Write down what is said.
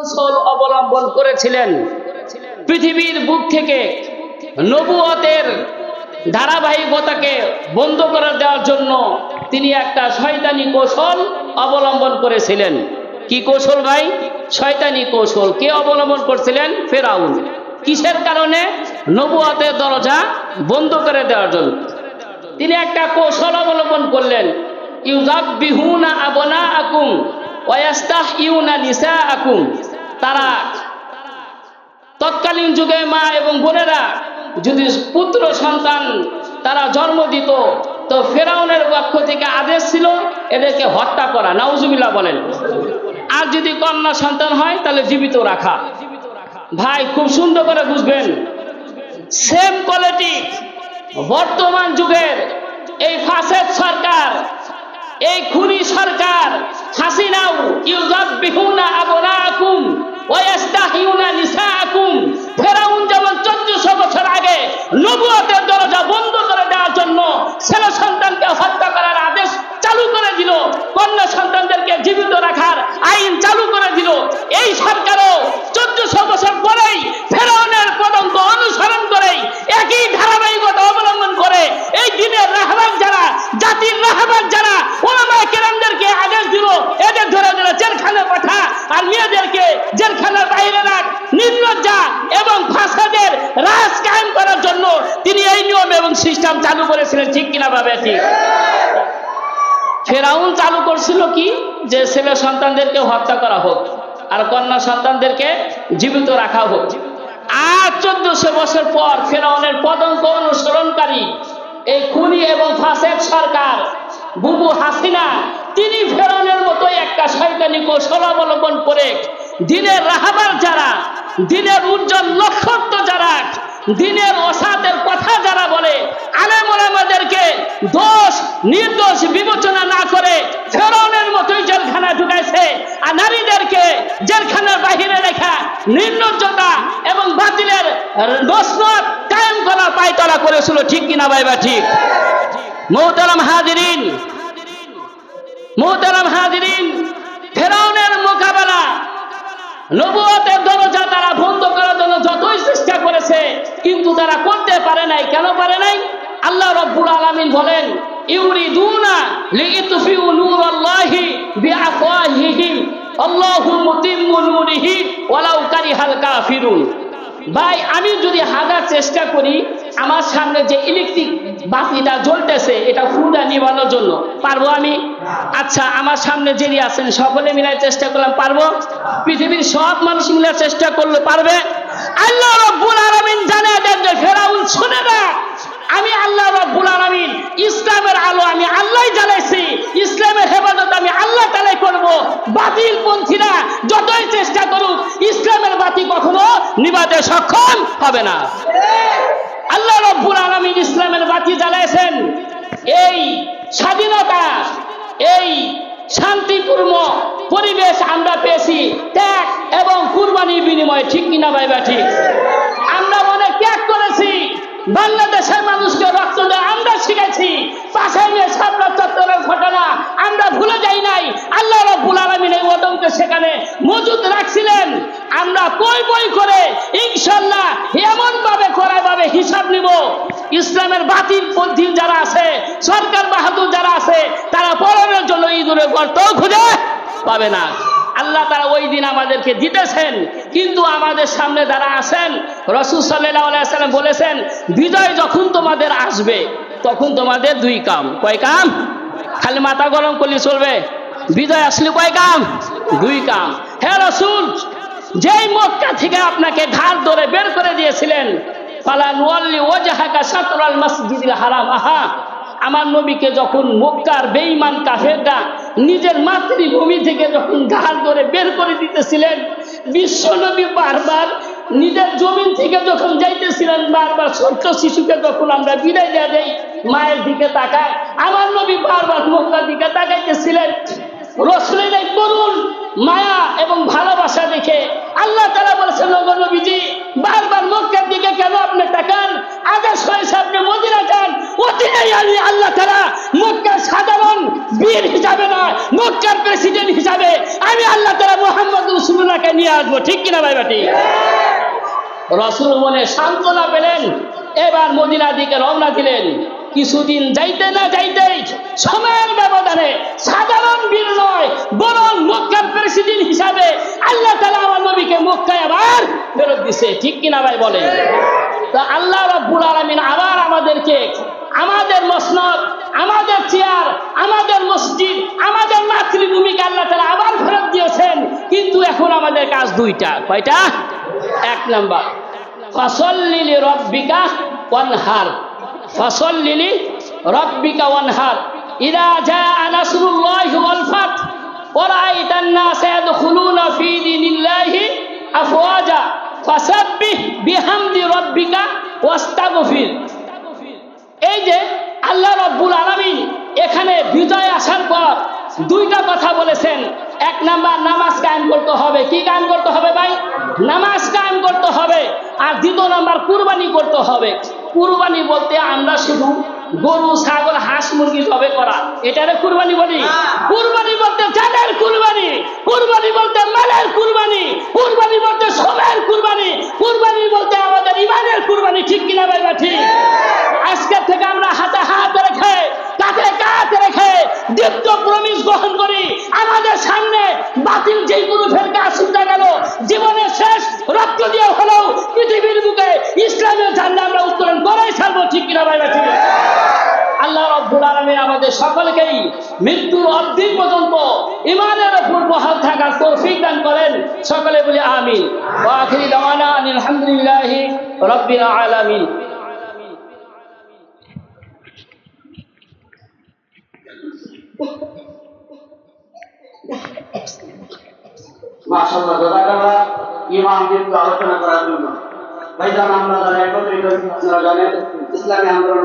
কৌশল অবলম্বন করেছিলেন। পৃথিবীর বুক থেকে নবুয়তের ধারাবাহিকতাকে বন্ধ করে দেওয়ার জন্য তিনি একটা শয়তানি কৌশল অবলম্বন করেছিলেন। কি কৌশল ভাই? শয়তানি কৌশল। কে অবলম্বন করছিলেন? ফেরাউন। কিসের কারণে? নবুয়তের দরজা বন্ধ করে দেওয়ার জন্য। তিনি একটা কৌশল অবলম্বন করলেন। ইউজাবিহুনা আবনা আকুম ওয়াস্তাহ ইউনা নিসা আকুম তারা তৎকালীন যুগে মা এবং বোনেরা যদি পুত্র সন্তান তারা জন্ম দিত, তো ফেরাউনের পক্ষ থেকে আদেশ ছিল এদেরকে হত্যা করা। নাউজুবিল্লাহ বলেন। আর যদি কন্যা সন্তান হয়, তাহলে জীবিত রাখা। ভাই, খুব সুন্দর করে বুঝবেন। সেম কোয়ালিটি বর্তমান যুগের এই ফাসেদ সরকার, এই খুনি সরকার, হাসিনাও ইউজাবিহুনা আবনাকুম ফেরাউন যেমন 1400 বছর আগে নবুয়তের দরজা বন্ধ করে দেওয়ার জন্য ছেলে সন্তানকে হত্যা করার আদেশ চালু করে দিল, কন্যা সন্তানদেরকে জীবিত রাখার আইন চালু করে দিল। এই সরকারও 1400 বছর পরেই ফেরাউনের পদঙ্ক অনুসরণ করেই একই ধারাবাহিকতা অবলম্বন করে এই দিনের রাহবার যারা জাতির রাহবার যারা ওলামায়ে কেরামদেরকে আদেশ দিল এদের ধরে ধরে জেলখানে পাঠা আর মেয়েদেরকে জেলখানার বাইরে রাখ নির্লজ্জা এবং ফাসাদের রাজ কায়েম করার জন্য তিনি এবং সিস্টেম চালু করেছিলেন ঠিক কিনা ভাবে ঠিক? ফেরাউন চালু করছিল কি? যে ছেলে সন্তানদেরকে হত্যা করা হোক, আর কন্যা সন্তানদেরকে জীবিত রাখা হোক। আর চোদ্দশো বছর পর ফেরাউনের পদঙ্ক অনুসরণকারী এই খুনি এবং ফাসেক সরকার, বুবু হাসিনা, তিনি ফেরাউনের মতো একটা শয়তানি কৌশল অবলম্বন করে দিনের রাহাবার যারা, দিনের উজ্জ্বল লক্ষ্য যারা দিনের অসাতের কথা যারা বলে, আলেম ওলামাদেরকে দোষ, নির্দোষ বিবেচনা না করে ফেরাউনের মতোই জেলখানা ঢুকাইছে। আর নারীদেরকে জেলখানার বাহিরে রেখা, নির্লজ্জতা এবং বাতিলের নসনত কায়েম করা পায়তলা করেছিল, ঠিক কিনা ভাইবা ঠিক? মৌতারাম হাজিরিন, মোহতারাম হাজিরিন, ফেরাউনের মোকাবেলা নবুয়তের কিন্তু তারা করতে পারে নাই। কেন পারে নাই? আল্লাহ রব্বুল আলামিন বলেন, ইউরিদুনা লিইতফিউ নূরাল্লাহি বিআফওয়াহিহিম আল্লাহু মুতিম্মু নূরিহি ওয়ালাউ কারিহাল কাফিরুন। ভাই, আমি যদি হাজার চেষ্টা করি, আমার সামনে যে ইলেকট্রিক বাতিটা জ্বলতেছে, এটা ফুটা নিবানোর জন্য, পারব আমি? আচ্ছা আমার সামনে যিনি আছেন, সকলে মিলে চেষ্টা করলাম, পারব? পৃথিবীর সব মানুষ মিলে চেষ্টা করলে পারবে? আল্লাহ রব্বুল আলামিন জানে যে ফেরাউন শুনে না। আমি আল্লাহ রব্বুল আলামিন, ইসলামের আলো আমি আল্লাহ জ্বালাইছি, ইসলামের হেফাজত আমি আল্লাহ তালাই করব। বাতিল পন্থীরা যতই চেষ্টা করুক, ইসলামের বাতি কখনো নিবাতে সক্ষম হবে না। আল্লাহ রব্বুল আলামিন ইসলামের বাতি জ্বালাইছেন। এই স্বাধীনতা, এই শান্তিপূর্ণ পরিবেশ আমরা পেয়েছি, ত্যাগ এবং কুরবানির বিনিময়ে, ঠিক কিনা ভাই ভাইবা ঠিক? আমরা অনেক ত্যাগ করেছি, বাংলাদেশের মানুষকে রক্ত দেওয়া আমরা শিখেছি পাশে সাবলা চত্বরের ঘটনা, আমরা ভুলে যাই নাই, আল্লাহ রব্বুল আলমিন এই ওদমকে সেখানে মজুদ রাখছিলেন। আমরা বই বই করে ইনশাল্লাহ এমন ভাবে করাই ভাবে হিসাব নিব। ইসলামের বাতিল পন্থী যারা আছে, সরকার বাহাদুর যারা আছে, তারা পরনের জন্য ইঁদুরের গর্ত খুঁজে পাবে না। আল্লাহ তারা ওই দিন আমাদেরকে দিতেছেন, কিন্তু আমাদের সামনে যারা আছেন, রসুল সাল্লাহ সাল্লাম বলেছেন, বিজয় যখন তোমাদের আসবে, তখন তোমাদের দুই কাম। কয় কাম? খালি মাথা গরম করলে চলবে। বিজয় আসলে কয় কাম? দুই কাম। হ্যাঁ রসুল, যেই মক্কা থেকে আপনাকে ঘাট ধরে বের করে দিয়েছিলেন আমার নবীকে যখন মক্কার বেঈমান কাফেররা নিজের মাতৃভূমি থেকে যখন ঘাড় ধরে বের করে দিতেছিলেন, বিশ্ব নবী বারবার নিজের জমিন থেকে যখন যাইতেছিলেন, বারবার ছোট্ট শিশুকে যখন আমরা বিদায় দেওয়া যাই মায়ের দিকে তাকায়, আমার নবী বারবার মক্কার দিকে তাকাইতেছিলেন। রসুলের এই করুন মায়া এবং ভালোবাসা দেখে আল্লাহ তারা বলেছেন নগর নবীজি, বারবার মক্কার দিকে কেন আপনি তাকান? আদেশ হয়েছে আপনি মদিনা যান। অতি আমি আল্লাহ তারা মক্কার সাধারণ বীর হিসাবে নয় মক্কার প্রেসিডেন্ট হিসাবে আমি আল্লাহ তারা মোহাম্মদ রসুল্লাহকে নিয়ে আসব। ঠিক কিনা ভাই বাটি রসুল মনে সান্ত্বনা পেলেন, এবার মদিনার দিকে রওনা দিলেন। কিছুদিন যাইতে না যাইতেই সময়ের ব্যবধানে সাধারণ বীর নয়, বরং মক্কার প্রেসিডেন্ট হিসাবে আল্লাহ তালা আমার নবীকে মক্কায় আবার ফেরত দিছে। ঠিক কিনা ভাই বলেন? তা আল্লাহ রাব্বুল আলামিন আবার আমাদেরকে, আমাদের মসনদ, আমাদের চেয়ার, আমাদের মসজিদ, আমাদের মাতৃভূমিকে আল্লাহ তালা আবার ফেরত দিয়েছেন কিন্তু এখন আমাদের কাজ দুইটা কয়টা এক নাম্বার ফসল লিলি রব্বিকা ওয়ানহার ফসল লিলি রব্বিকা ওয়ানহার ইদা জা নাসরুল্লাহি ওয়াল ফাত ورأيت الناس يدخلون في دين الله أفواجا فسبح بحمد ربك واستغفر এই যে আল্লাহ রব্বুল আলামিন এখানে বিজয় আসার পর দুইটা কথা বলেছেন। এক নাম্বার নামাজ কায়েম করতে হবে। কি কায়েম করতে হবে ভাই? নামাজ কায়েম করতে হবে। আর দ্বিতীয় নাম্বার কুরবানি করতে হবে। কুরবানি বলতে আমরা শুধু গরু ছাগল হাঁস মুরগি জবে করা। এটারে কুরবানি বলি। কুরবানি বলতে জানের কুরবানি। কুরবানি বলতে মালের কুরবানি। কুরবানি বলতে সময়ের কুরবানি। কুরবানি বলতে আমাদের ইমানের কুরবানি। ঠিক কিনা ভাই ঠিক? আজকের থেকে আমরা দীপ্ত প্রমিস গ্রহণ করি, আমাদের সামনে বাতিল যেই কোনো ফেরকা আসুনটা গেল জীবনের শেষ রক্ত দিয়ে হলেও পৃথিবীর বুকে ইসলামের ঝান্ডা আমরা উত্তোলন করাই ছাড়বো ঠিক কিনা ভাই ঠিক আল্লাহ রব্বুল আলমী আমাদের সকলকেই মৃত্যুর অবধি পর্যন্ত ইমানের উপর বহাল থাকার তৌফিক দান করেন। সকলে বলে আমিন। আখিরি দাওয়ানা আনিল হামদুলিল্লাহি রাব্বিল আলামিন। মাশাআল্লাহ জাযাকাল্লাহ ইমাম কিন্তু আলোচনা করার জন্য। ভাইজান আমরা ইসলামী আন্দোলন